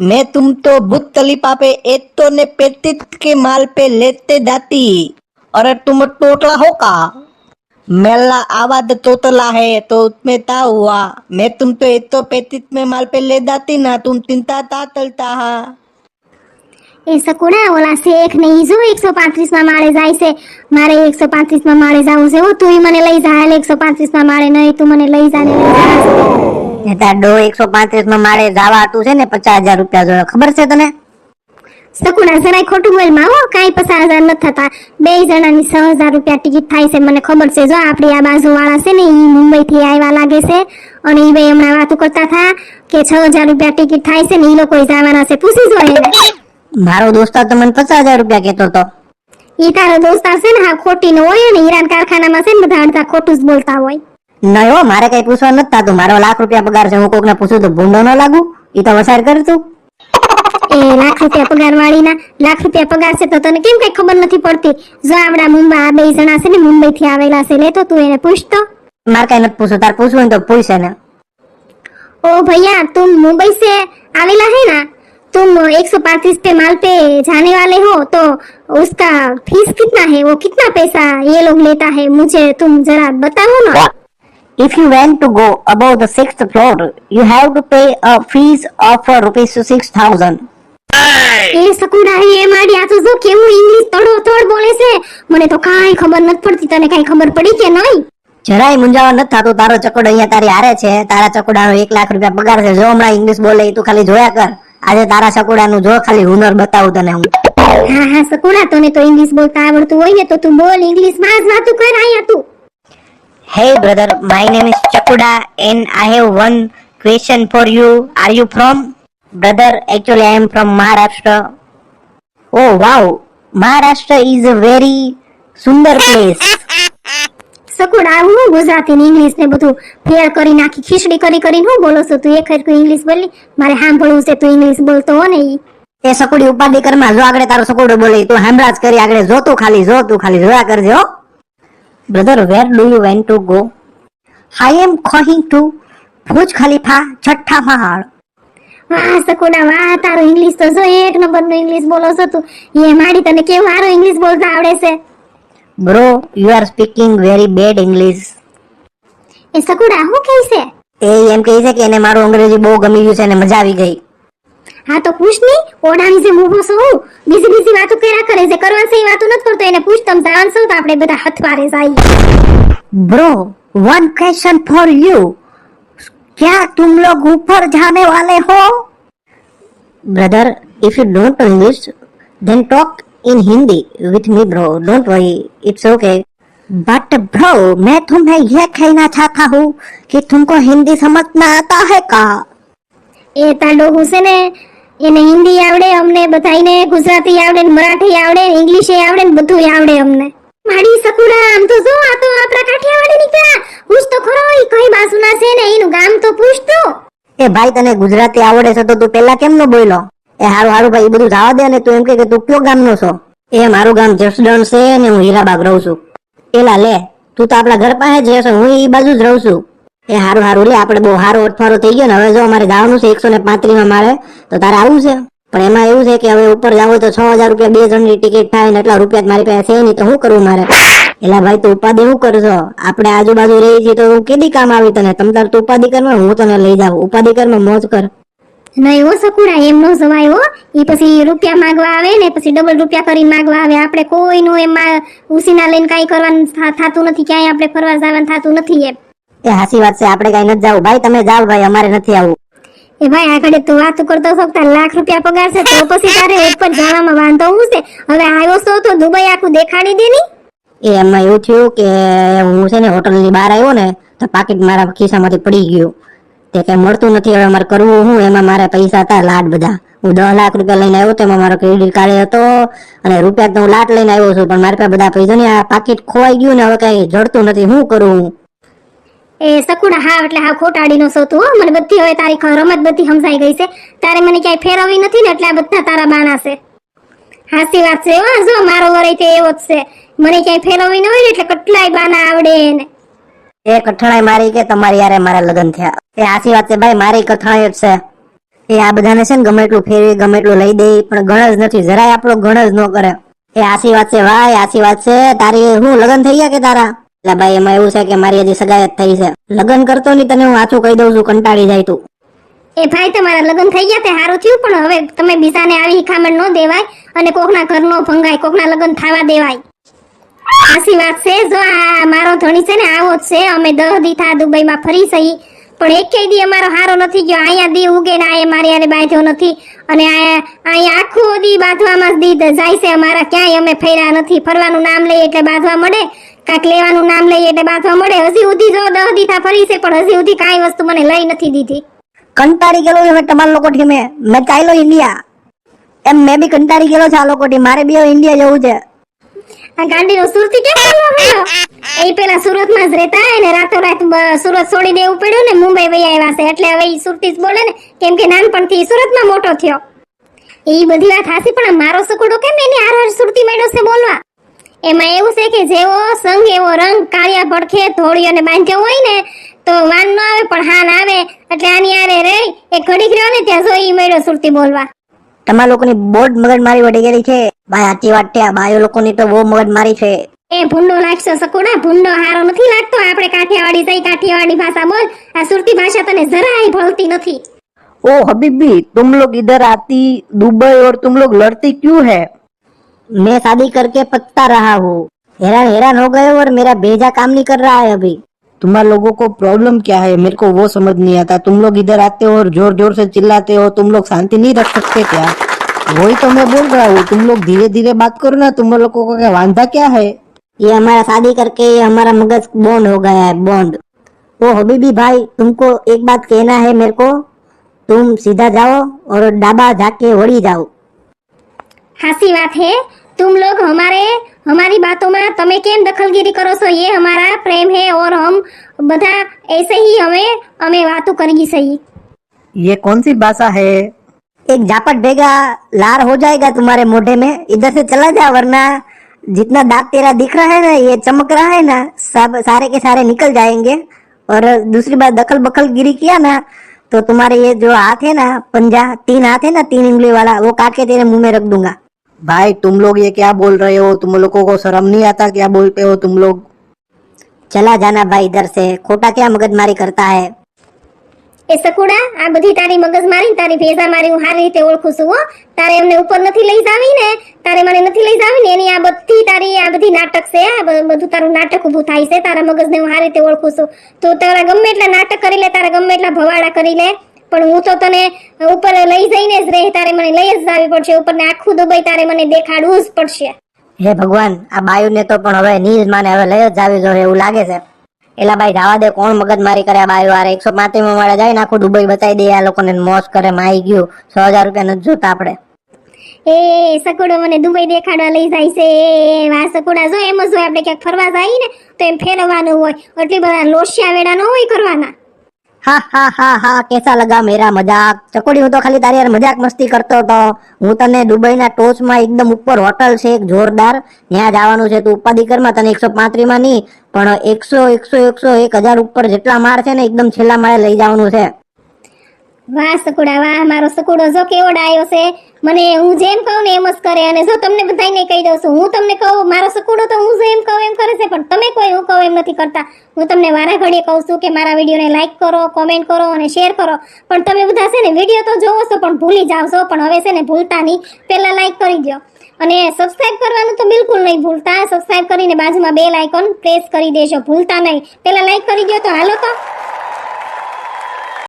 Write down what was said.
मैं तुम तो भूत तलीपा पे एक तो ने पैतीस के माल पे लेते जाती अरे तुम टोटला हो का मेला आवाज तोतला है तो उसमें ता हुआ मैं तुम तो एक तो पैतीस में माल पे ले जाती ना तुम चिंता ता तलता हा એ સકુડા ઓલા શેખ ને ઈ જો એકસો પાંત્રીસ માં માળે જાય છે મારે એકસો પાંત્રીસ માં માળે જવું છે હો તું મને લઈ જા હાલ એકસો પાંત્રીસ માં માળે નહીં તું મને લઈ જા ને લઈ જા તાર ડો એકસો પાંત્રીસમાં મારે જવા હતું છે ને પચાસ હજાર રૂપિયા જોડે. ખબર છે તને? સકુડા જરાય ખોટું બોલમાં હો. કાઈ પચાસ હજાર ન થતા. બે જણાની છ હજાર રૂપિયા ટિકિટ થાય છે. મને ખબર છે જો આપણી આ બાજુ વાળા છે ને એ મુંબઈ થી આવ્યા લાગે છે. અને એ ભાઈ હમણાં વાતો કરતા હતા કે છ હજાર રૂપિયા ટિકિટ થાય છે ને એ લોકો જવાના છે. પૂછી જો મારો દોસ્તાર તો મને પચાસ હજાર રૂપિયા કેતો હતો. એ તારો દોસ્તાર છે ને હા ખોટી નો હોય ને ઈરાન કારખાનામાં છે ને બધા અડધા ખોટું જ બોલતા હોય. નહીં હો મારે કઈ પૂછવા નથી થતું મારો લાખ રૂપિયા પગાર છે હું કોકને પૂછું તો ભૂંડો ન લાગુ ઈ તો વસાર કર તું એ લાખ રૂપિયા પગાર વાળીના લાખ રૂપિયા પગાર છે તો તને કેમ કઈ ખબર નથી પડતી જો આપડા મુંબઈ આ બે જણા છે ને મુંબઈ થી આવેલા છે લેતો તું એને પૂછતો મારે કઈ નથી પૂછવું તાર પૂછવું હોય ને તો પૂછે ને ओ भैया तुम मुंबई से आवेला है ना तुम 135 पे माल पे जाने वाले हो तो उसका फीस कितना है वो कितना पैसा ये लोग लेता है मुझे तुम जरा बताओ ना If you want to go above the sixth floor, you have to pay a fees of uh, rupees six thousand. એ સકુડાઈ એ માડી આ તો જો કેવું ઇંગ્લિશ તોડો તોડ બોલે છે. મને તો કાઈ ખબર નથી પડતી તને કાઈ ખબર પડી કે નહીં? જરાય મુંજાવા નથી થતો તારો ચકોડો અહીંયા તારી હારે છે. તારા ચકોડાનો એક લાખ રૂપિયા પગાર છે. જો હમણાં ઇંગ્લિશ બોલે તું ખાલી જોયા કર. આજે તારા ચકોડાનું જો ખાલી હુનર બતાવું તને હું. હા હા સકુડા તને તો ઇંગ્લિશ બોલતા આવડતું હોય ને તો તું બોલ ઇંગ્લિશમાં જ વાતું કર અહીંયા તું. Hey brother, my name is Chakuda and I have one question for you. Are you from? Brother, actually I am from Maharashtra. Oh wow, Maharashtra is a very Sundar place. સકુડા હું ગુજરાતી ને ઇંગ્લિશ ને બધું ફેર કરી નાખી ખીચડી કરી કરીને હું બોલો છો તું એક હરખું ઇંગ્લિશ બોલી મારે સાંભળવું છે તું ઇંગ્લિશ બોલતો હો ને ઈ એ સકુડી ઉપાધિ કરમાં જો આગળ તારો સકુડો બોલે તું હાંભળા કરી આગળ જો તું ખાલી જો તું ખાલી જોયા કરજે હો brother where do you when to go I am going to Bhuj Khalifa છઠ્ઠા પહાડ વાહ સકુડા વાહ તારું ઇંગ્લિશ તો જો એક નંબરનું ઇંગ્લિશ બોલો છો તું. એ માડી તને કેવું મારું ઇંગ્લિશ બોલતા આવડે છે? Bro you are speaking very bad English એ સકુડા હું કહે છે? એ એમ કહે છે કે એને મારું અંગ્રેજી બહુ ગમી ગયું છે અને મજા આવી ગઈ. હા તો પૂછ ની ઓડાની જે મૂવો છો હું બીજી બીજી વાતો કર્યા કરે છે કરવા છે એ વાતો નથી કરતો એને પૂછ તમ જાણ છો તો આપણે બધા હથવારે જાય bro one question for you क्या तुम लोग ऊपर जाने वाले हो brother if you don't English then talk in Hindi with me bro don't worry it's okay but bro मैं तुम्हें यह कहना चाहता हूँ कि तुमको हिंदी समझना आता है का એ તાડો હું છે ને એને હિન્દી આવડે, અમને બધાને ગુજરાતી આવડે ને મરાઠી આવડે ઇંગ્લિશ આવડે ને બધું આવડે અમને. માડી સકુરા આમ તો જો, આ તો આપણા કાઠિયાવાડી નીકળ્યા. પૂછ તો ખરો ઈ કઈ બાજુના છે ને, એનું ગામ તો પૂછ તો એ ભાઈ, તને ગુજરાતી આવડે છે તો તું પેલા કેમ ન બોલ્યો? એ હારું હારું ભાઈ બધું જવા દે ને તું એમ કે તું કયો ગામનો છો? એ મારું ગામ જસદણ છે ને હું હીરાબાગ રહું છું. પેલા લે, તું તો આપણા ઘર પાસે જ રહેશો, હું એ બાજુ જ રહું છું. એ હારું હારું. લે, આપણે બહુ હારો અઠવારો થઈ ગયો ને, હવે જો અમારે જવાનું છે એકસો ને પાંત્રીસમાં મારે તો તારે આવું છે? પણ એમાં એવું છે કે હવે ઉપર જાવ તો છ હજાર રૂપિયા બે જણની ટિકિટ થાય ને એટલા રૂપિયા મારી પાસે છે નહીં, તો શું કરવું મારે? એલા ભાઈ, તું ઉપાધિ શું કરશો? આપણે આજુબાજુ રહી છીએ તો હું કેદી કામ આવી તને? તમ તાર તું ઉપાધિ કરમાં હું તને લઈ જાઉં. ઉપાધિ કરમાં મોજ કર. નહીં હો સકુડા એમ નો જવાય હો. એ પછી રૂપિયા માંગવા આવે ને, પછી ડબલ રૂપિયા કરીને માંગવા આવે. આપણે કોઈનું એમાં ઉસીના લઈને કાંઈ કરવાનું થાતું નથી. ક્યાંય આપણે ફરવા જવાનું થતું નથી એમ. એ હાસી વાત છે આપણે કઈ નથી જાવું. ભાઈ તમે જાઓ ભાઈ અમારે નથી આવવું એ ભાઈ આગળ તું વાત કરતો છો કે લાખ રૂપિયા પગાર છે તો પછી તારે ઉપર જવામાં વાંધો હું છે? હવે આવ્યો છો તો દુબઈ આખું દેખાડી દે ની. એ એમાં એવું થયું કે હું છે ને હોટલની બહાર આવ્યો ને તો પાકીટ મારા ખિસ્સામાંથી પડી ગયું. તે કઈ મળતું નથી હવે મારે કરવું હું એમાં મારા પૈસા હતા લાટ બધા. હું દસ લાખ રૂપિયા લઈને આવ્યો તો એમાં મારો ક્રેડિટ કાર્ડ હતો અને રૂપિયા તો હું લાટ લઈને આવ્યો છું પણ મારા પાસે બધા પૈસા ને આ પાકીટ ખોવાઈ ગયું ને હવે કઈ જડતું નથી. શું કરું? હું એ સકુડા હા, એટલે હા ખોટાડીનો છો તું હો. મને બધી હવે તારી રમત બધી સમજાઈ ગઈ છે. તારે મને ક્યાંય ફેરવવી નથી ને, એટલે બધા તારા બાણા છે. હાસી વાત છે જો, મારો વરય તે એવો જ છે. મને ક્યાંય ફેરવવી ન હોય ને, એટલે કેટલાય બાના આવડે ને એ કઠણાઈ મારી કે તમારી યારે મારા લગ્ન થયા. એ હાસી વાત છે ભાઈ, મારી કઠણાઈ જ છે. એ આ બધાને છે ને ગમે એટલું ફેરવી, ગમે એટલું લઈ દે, પણ ગણ જ નથી. જરાય આપણો ગણ જ ન કરે. એ હાસી વાત છે ભાઈ, હાસી વાત છે. તારી હું લગ્ન થઈ ગયા કે તારા? એટલે ભાઈ, એમાં એવું છે કે મારી હજી સગાઈ જ થઈ છે. લગ્ન કરતો નહીં તને હું આછું કહી દઉં છું, કંટાળી જાય તું. એ ભાઈ, તમારા લગ્ન થઈ ગયા તે સારું થયું, પણ હવે તમે બીજાને આવી ખામણ ન દેવાય અને કોકના ઘર નો ભંગાય, કોકના લગ્ન થવા દેવાય. સાચી વાત છે, જો આ મારો ધણી છે ને, આવો જ છે. અમે દહ દી થા દુબઈમાં ફરી સહી. પણ એકેય દી અમારો હારો નથી ગયો. અહીંયા દી ઉગે ને અહીંયા મારી હારે બાંધ્યો નથી. અને અહીંયા આખું દી બાંધવામાં જ દી જાય છે અમારા. ક્યાંય અમે ફર્યા નથી. ફરવાનું નામ લઈએ એટલે બાંધવા મળે. કાંક લેવાનું નામ લઈએ એટલે બાંધવા મળે. હજી સુધી જો દહ દી ફરી છે પણ હજી સુધી કાંઈ વસ્તુ મને લઈ નથી દીધી. કંટાળી ગયેલો હવે તમારા લોકો થી મેં મેં ચાલ્યો ઇન્ડિયા. એમ મેં બી કંટાળી ગયેલો છે આ લોકો થી મારે બી ઇન્ડિયા જવું છે. આ ગાંડીનો સુરતી કેમ બોલવા માંડ્યો એ પેલા સુરતમાં જ રહેતા અને રાતોરાત બ- સુરત છોડી દેવું પડ્યું ને, મુંબઈ વહી આવ્યા છે. એટલે હવે સુરતી જ બોલે ને, કેમ કે નાનપણથી સુરતમાં મોટો થયો. એ બધી વાત હાસી, પણ મારો સકુડો કેમ એની હાર હાર સુરતી માંડ્યો છે બોલવા? એમાં એવું છે કે જેવો સંગ એવો રંગ, કાળિયા પડખે ધોળીઓને બાંધ્યો હોય ને, તો વાન ન આવે, પણ હાન આવે. એટલે આની આરે રે એ ઘડીક રહ્યો ને, ત્યાં જોઈ મળ્યો સુરતી બોલવા. તમારા લોકોની બોર્ડ મગજ મારી વળી ગયેલી છે. ભાઈ, સાચી વાત છે, આ ભાઈઓ લોકોની તો બહુ મગજ મારી છે. એ ભૂંડો લાગશે સકુડા ભૂંડો હારો નથી લાગતો આપણે કાઠિયાવાડી થઈ કાઠિયાવાડી ભાષા બોલ આ સુરતી ભાષા તને જરાય ભળતી નથી ओ हबीबी तुम लोग इधर आती दुबई और तुम लोग लड़ती क्यों है मैं शादी करके पछता रहा हूँ हैरान हैरान हो गए और मेरा भेजा काम नहीं कर रहा है अभी तुम्हारे लोगों को प्रॉब्लम क्या है मेरे को वो समझ नहीं आता तुम लोग इधर आते हो और जोर जोर से चिल्लाते हो तुम लोग शांति नहीं रख सकते क्या वही तो मैं बोल रहा हूँ तुम लोग धीरे धीरे बात करो ना तुम लोगों को क्या वांधा क्या है ये हमारा शादी करके ये हमारा मगज बॉन्ड हो गया है बॉन्ड वो हबीबी भाई तुमको एक बात कहना है मेरे को? तुम सीधा जाओ और डाबा जाके वड़ी जाओ। हसी बात है। तुम लोग हमारे हमारी बातों में तमे केम दखलगिरी करो सो ये हमारा प्रेम है और हम बधा ऐसे ही हमें हमें बातों करेंगी सही। ये कौन सी भाषा है? एक झापट बेगा लार हो जाएगा तुम्हारे मोढ़े में। इधर से चला जा वरना जितना दांत तेरा दिख रहा है ना ये चमक रहा है ना सब सारे के सारे निकल जाएंगे और दूसरी बात दखल बखल गिरी किया ना तो तुम्हारे ये जो हाथ है ना पंजा तीन हाथ है ना तीन उंगली वाला वो काट के तेरे मुंह में रख दूंगा भाई तुम लोग ये क्या बोल रहे हो तुम लोगों को शर्म नहीं आता क्या बोलते हो तुम लोग चला जाना भाई इधर से खोटा क्या मगजमारी करता है એ સકુડા આ બધી તારી મગજ મારી તારી ભેજા મારી હું સારી રીતે ઓળખું છું, હો. તારે એમને ઉપર નથી લઈ જાવી ને, તારે મને નથી લઈ જાવી ને, એની આ બધી તારી આ બધી નાટક છે, આ બધું તારું નાટક ઊભું થાય છે, તારા મગજને હું સારી રીતે ઓળખું છું. તું તારા ગમે એટલા નાટક કરી લે, તારા ગમે એટલા ભવાડા કરી લે, પણ હું તો તને ઉપર લઈ જઈને જ રહે, તારે મને લઈ જ જાવી પડશે ઉપર ને આખું દુબઈ તારે મને દેખાડવું જ પડશે. હે ભગવાન, આ બાયુને તો પણ હવે નીજ માને હવે લઈ જ જાવી જોઈએ એવું લાગે છે. એલા ભાઈ, જવા દે, કોણ મગજમારી કરે? ભાઈ વારે એકસો પાંત્રીસ વાળા જાય નાખું દુબઈ બતાવી દે, આ લોકોને મોજ કરે, માઈ ગયું. છ હજાર રૂપિયા નથી જોતા આપણે. એ, સકુડો મને દુબઈ દેખાડવા લઈ જાય છે. એ વા સકુડા જો એમ જ હોય, આપણે ક્યાંક ફરવા જઈએ ને, તો એમ ફેરવવાનું હોય. એટલી બધા લોસિયા વેડા ન હોય કરવાના. હા હા હા હા, કેસા લગા મેરા મજાક? ચકોડી, હું તો ખાલી તારી યાર મજાક મસ્તી કરતો હતો. હું તને દુબઈના ટોચમાં એકદમ ઉપર હોટલ છે, એક જોરદાર. ત્યાં જવાનું છે, તું ઉપાધિ કરમાં તને એકસો પાંત્રીમાં નહીં, પણ એકસો એકસો એકસો, એક હજાર ઉપર જેટલા માર છે ને, એકદમ છેલ્લા માળે લઈ જવાનું છે. વાહ સકુડા, વાહ, મારો સકુડો, જો કેવો ડાયો છે. મને હું જેમ કહું ને એમ જ કરે અને જો તમને બધાને કહી દઉં છું, હું તમને કહું, મારો સકુડો તો હું જેમ કહું એમ કરે છે, પણ તમે કોઈ હું કહું એમ નથી કરતા. હું તમને વારા ઘડીએ કહું છું કે મારા વિડીયોને લાઇક કરો કોમેન્ટ કરો અને શેર કરો. પણ તમે બધા છે ને વીડિયો તો જોવો છો, પણ ભૂલી જાઓ છો, પણ હવે છે ને ભૂલતા નહીં. પહેલાં લાઇક કરી દો અને સબસ્ક્રાઇબ કરવાનું તો બિલકુલ નહીં ભૂલતા. સબસ્ક્રાઇબ કરીને બાજુમાં બેલ આઇકોન પ્રેસ કરી દેજો, ભૂલતા નહીં. પહેલાં લાઇક કરી દો તો હાલો તો.